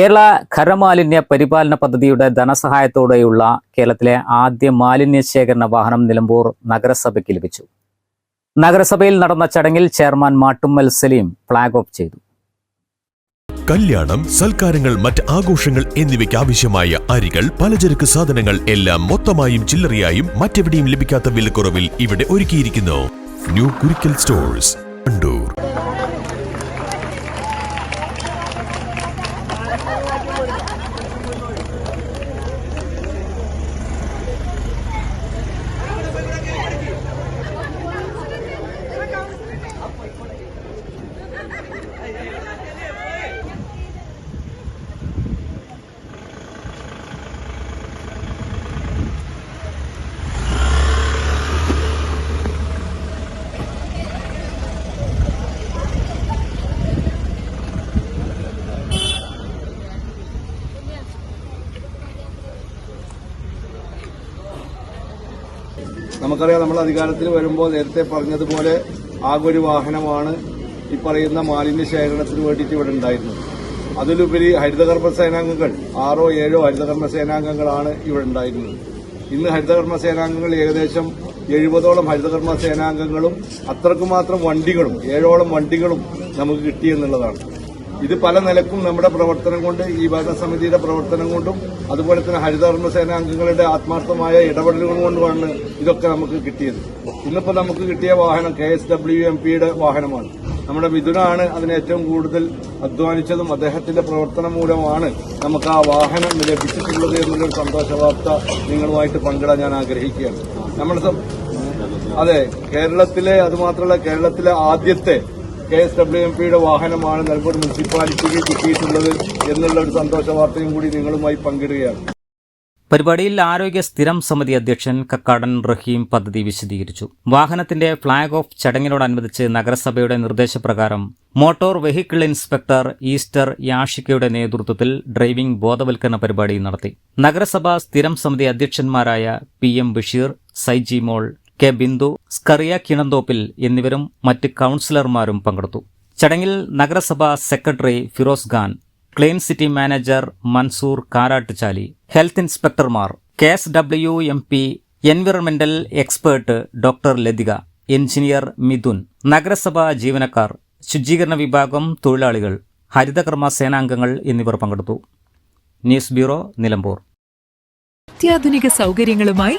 കേരള ഖരമാലിന്യ പരിപാലന പദ്ധതിയുടെ ധനസഹായത്തോടെയുള്ള കേരളത്തിലെ ആദ്യ മാലിന്യ ശേഖരണ വാഹനം നിലമ്പൂർ നഗരസഭയ്ക്ക് ലഭിച്ചു. നഗരസഭയിൽ നടന്ന ചടങ്ങിൽ chairman Mattummal Saleem flag off ചെയ്തു. കല്യാണം സൽക്കാരങ്ങൾ മറ്റ് ആഘോഷങ്ങൾ എന്നിവയ്ക്ക് ആവശ്യമായ അരികൾ പലചരക്ക് സാധനങ്ങൾ എല്ലാം മൊത്തമായും ചില്ലറയായും മറ്റെവിടെയും ലഭിക്കാത്ത വിലക്കുറവിൽ ഇവിടെ ഒരുക്കിയിരിക്കുന്നു. New Kurikkal stores Kandoor. Gracias. നമുക്കറിയാം നമ്മൾ അധികാരത്തിൽ വരുമ്പോൾ നേരത്തെ പറഞ്ഞതുപോലെ ആകെ ഒരു വാഹനമാണ് ഈ പറയുന്ന മാലിന്യ ശേഖരണത്തിന് വേണ്ടിയിട്ട് ഇവിടെ ഉണ്ടായിരുന്നത്. അതിലുപരി ഹരിതകർമ്മ സേനാംഗങ്ങൾ ആറോ ഏഴോ ഹരിതകർമ്മ സേനാംഗങ്ങളാണ് ഇവിടെ ഉണ്ടായിരുന്നത്. ഇന്ന് ഹരിതകർമ്മ സേനാംഗങ്ങൾ ഏകദേശം എഴുപതോളം ഹരിതകർമ്മ സേനാംഗങ്ങളും അത്രക്കുമാത്രം വണ്ടികളും ഏഴോളം വണ്ടികളും നമുക്ക് കിട്ടിയെന്നുള്ളതാണ് ഇത് പല നിലക്കും നമ്മുടെ പ്രവർത്തനം കൊണ്ട് ഈ ഭരണസമിതിയുടെ പ്രവർത്തനം കൊണ്ടും അതുപോലെ തന്നെ ഹരിതകർമ്മസേന സേനാംഗങ്ങളുടെ ആത്മാർത്ഥമായ ഇടപെടലുകൾ കൊണ്ടുമാണ് ഇതൊക്കെ നമുക്ക് കിട്ടിയത്. ഇന്നിപ്പോൾ നമുക്ക് കിട്ടിയ വാഹനം കെ എസ് ഡബ്ല്യു എം പിയുടെ വാഹനമാണ്. നമ്മുടെ മിഥുനാണ് അതിന് ഏറ്റവും കൂടുതൽ അധ്വാനിച്ചതും അദ്ദേഹത്തിന്റെ പ്രവർത്തനം മൂലമാണ് നമുക്ക് ആ വാഹനം ലഭിച്ചിട്ടുള്ളത് എന്നുള്ളൊരു സന്തോഷവാർത്ത നിങ്ങളുമായിട്ട് പങ്കിടാൻ ഞാൻ ആഗ്രഹിക്കുകയാണ്. നമ്മുടെ അതെ കേരളത്തിലെ അതുമാത്രമല്ല കേരളത്തിലെ ആദ്യത്തെ കെ എസ് ഡബ്ല്യു എം പിയുടെ വാഹനമാണ് നിലമ്പൂർ മുനിസിപ്പാലിറ്റിക്ക് കിട്ടിയിട്ടുള്ളത് എന്നുള്ള ഒരു സന്തോഷ വാർത്തയും കൂടി നിങ്ങളുമായി പങ്കിടുകയാണ്. പരിപാടിയിൽ ആരോഗ്യ സ്ഥിരം സമിതി അധ്യക്ഷൻ കക്കാടൻ റഹീം പദ്ധതി വിശദീകരിച്ചു. വാഹനത്തിന്റെ ഫ്ളാഗ് ഓഫ് ചടങ്ങിനോടനുബന്ധിച്ച് നഗരസഭയുടെ നിർദ്ദേശപ്രകാരം മോട്ടോർ വെഹിക്കിൾ ഇൻസ്പെക്ടർ ഈസ്റ്റർ യാഷിക്കയുടെ നേതൃത്വത്തിൽ ഡ്രൈവിംഗ് ബോധവൽക്കരണ പരിപാടി നടത്തി. നഗരസഭാ സ്ഥിരം സമിതി അധ്യക്ഷന്മാരായ P M Basheer Saiji Mol K Bindu Scaria Kinanthoppil എന്നിവരും മറ്റ് കൗൺസിലർമാരും പങ്കെടുത്തു. ചടങ്ങിൽ നഗരസഭാ secretary Firoz Khan clean city manager Mansoor Karattuchali health ഇൻസ്പെക്ടർമാർ K S W M P environmental expert doctor Lathika engineer Mithun നഗരസഭാ ജീവനക്കാർ ശുചീകരണ വിഭാഗം തൊഴിലാളികൾ ഹരിതകർമ്മ സേനാംഗങ്ങൾ എന്നിവർ പങ്കെടുത്തു. News bureau Nilambur. അത്യാധുനിക സൗകര്യങ്ങളുമായി